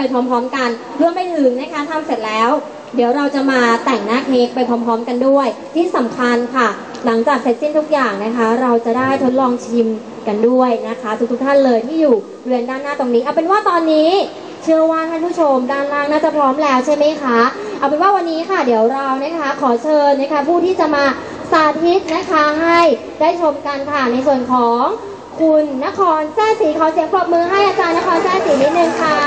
ไปพร้อมๆกันรวมไปถึงนะคะทำเสร็จแล้ว เดี๋ยวเราจะมาแต่งหน้าเค้กไปพร้อม ๆ กันด้วย ที่สำคัญค่ะ หลังจากเสร็จสิ้นทุกอย่างนะคะ เราจะได้ทดลองชิมกันด้วยนะคะ ทุกๆท่านเลยที่อยู่บริเวณด้านหน้าตรงนี้เอาเป็นว่าตอนนี้ เชื่อว่าท่านผู้ชมด้านล่างน่าจะพร้อมแล้วใช่ไหมคะ เอาเป็นว่าวันนี้ค่ะ เดี๋ยวเรานะคะ ขอเชิญนะคะ ผู้ที่จะมาสาธิตนะคะให้ได้ชมกันค่ะในส่วนของคุณนครแท้สีขอเสียงปรบมือให้อาจารย์นครแท้สีนิดนึงค่ะ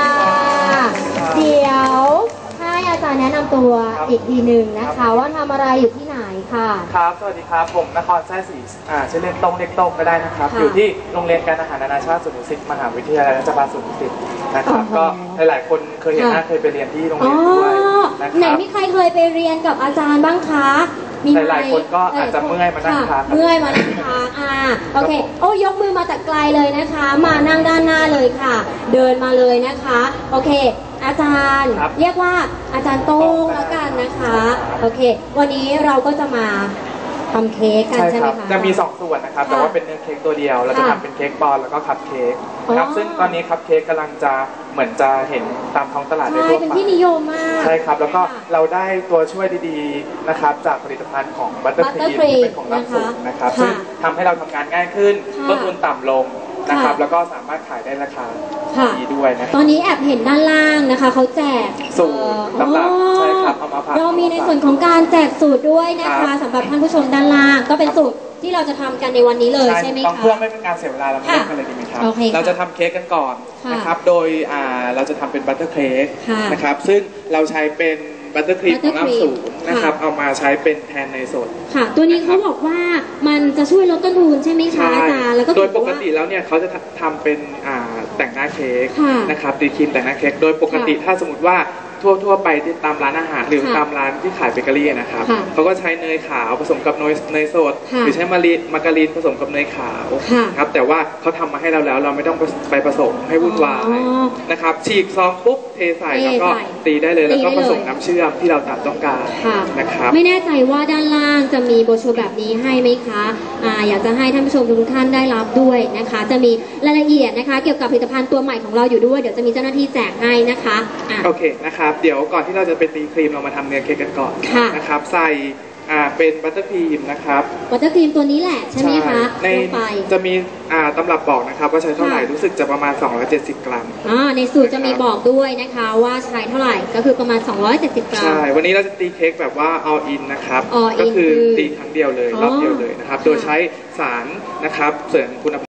ตัวอีกทีหนึ่งนะคะ ว่าทำอะไรอยู่ที่ไหนค่ะ ครับ สวัสดีครับ ผมนครแท้ศรีอ่าชื่อเล่นตรงเล็กตรงก็ได้นะครับ ค่ะอยู่ที่โรงเรียนการอาหารนานาชาติสุนทรศิษย์มหาวิทยาลัยราชภัฏสุนทรศิษย์นะครับ อ๋อก็หลายๆ คนเคยเห็นหน้าค่ะเคยไปเรียนที่โรงอ๋เรีอยนด้วยนะคไหนรับ มีใครเคยไปเรียนกับอาจารย์บ้างคะมีไหมหลายๆคนก็อาจจะเมื่อยมานั่งค่ะพักเมื่อยมานั่งพักอ่าโอเค โอ้ยกมือมาจากไกลเลยนะคะ มานั่งด้านหน้าเลยค่ะ เดินมาเลยนะคะ โอเค อาจารย์ ครับเรียกว่าอาจารย์โต้งแล้วกันนะคะโอเค วันนี้เราก็จะมาทำเค้กกันใช่ใช่คไหมรับคะ จะมี 2 ส่วนนะครับ ค่ะแต่ว่าเป็นเนื้อเค้กตัวเดียว เราจะค่ะทำเป็นเค้กปอนด์แล้วก็คัพเค้กครับ อ๋อ ซึ่งตอนนี้คัพเค้กกำลังจะเหมือนจะเห็นตามท้องตลาดได้ใช่ทั่วเป็นไป ที่นิยมมาก ใช่ครับแล้วก็ค่ะเราได้ตัวช่วยดีๆนะครับจากผลิตภัณฑ์ของบัตเตอร์ครีม Buttercream เป็นของรับสูตรนะครับนะคะซึ่งทำให้เราทำงานง่ายขึ้นค่ะต้นทุนต่ำลงนะครับ ค่ะแล้วก็สามารถขายได้ราคาค่ะ ดีด้วยนะคตรัอบ นนี้แอบเห็นด้านล่างนะคะเขาแจกสูตรเอ่อลำดับอ๋อใช่ครับเอา มาฝากเรามีในส่วนของการแจกสูตรด้วยนะครัคะบสำหรับท่านผู้ชมด้านล่างก็เป็นสูตรที่เราจะทำกันในวันนี้เลยใช่ไหมต้องคะ เพื่อไม่เป็นการเสียเวลาเรามาค่ะเริ่มกันเลยดีไหมครับ โอเคค่ะเราจะทำเค้กกันก่อนค่ะนะครับ โดยอ่าเราจะทำเป็นบัตเตอร์เค้กค่ะนะครับ ซึ่งเราใช้เป็นบัตเตอร์ครีมของ Buttercream น้ำสูงนะครับค่ะเอามาใช้เป็นแทนในยสดค่ะ ตัวนี้เขาบอกว่ามันจะช่วยลดต้นทุนใช่ไหมคะอาจารย์แล้วก็โดยปถือกว่าติแล้วเนี่ยเขาจะทำเป็นอ่าแต่งหน้าเค้กค่ะนะครับตีครีมแต่งหน้าเค้ก โดยปกติถ้าสมมติว่าทั่วทั่วๆไปที่ตามร้านอาหารหรือค่ะตามร้านที่ขายเบเกอรี่นะครับค่ะเขาก็ใช้เนยขาวผสมกับเนยเนยสด ค่ะหรือใช้มารีมาการีนผสมกับเนยขาวค่ะครับแต่ว่าเขาทำมาให้เราแล้วเราไม่ต้องไปผสมให้วุ่นวายอ๋อนะครับฉีกซองปุ๊บเทใส่เทแล้วก็ใส่ตีได้เลยแล้วก็ตีได้ผเลยสมน้ำเชื่อมที่เราตามต้องการค่ะ นะครับ ไม่แน่ใจว่าด้านล่างจะมีโบรชัวร์แบบนี้ให้ไหมคะอ่าอยากจะให้ท่านผู้ชมทุกท่านได้รับด้วยนะคะ จะมีรายละเอียดนะคะ เกี่ยวกับผลิตภัณฑ์ตัวใหม่ของเราอยู่ด้วย เดี๋ยวจะมีเจ้าหน้าที่แจกให้นะคะอะ โอเคนะครับ เดี๋ยวก่อนที่เราจะไปตีครีมเรามาทำเนื้อเค้กกันก่อนค่ะ นะครับ ใส่อ่าเป็นบัตเตอร์ครีมนะครับวัตเตอร์ครีมตัวนี้แหละใช่ไหมคะในลงไป จะมีอ่าตำรับบอกนะครับ ว่าใช้เท่าไหร่ค่ะ รู้สึกจะประมาณ 270 กรัม อ่าในสูตรจะมีบอกด้วยนะคะว่าใช้เท่าไหร่ก็คือประมาณ 270 กรัม ใช่ วันนี้เราจะตีเค้กแบบว่า all in นะครับ all in ก็คือคือตีครั้งเดียวเลยอ๋อรอบเดียวเลยนะครับค่ะโดยใช้สารนะครับเสริมคุณภาพ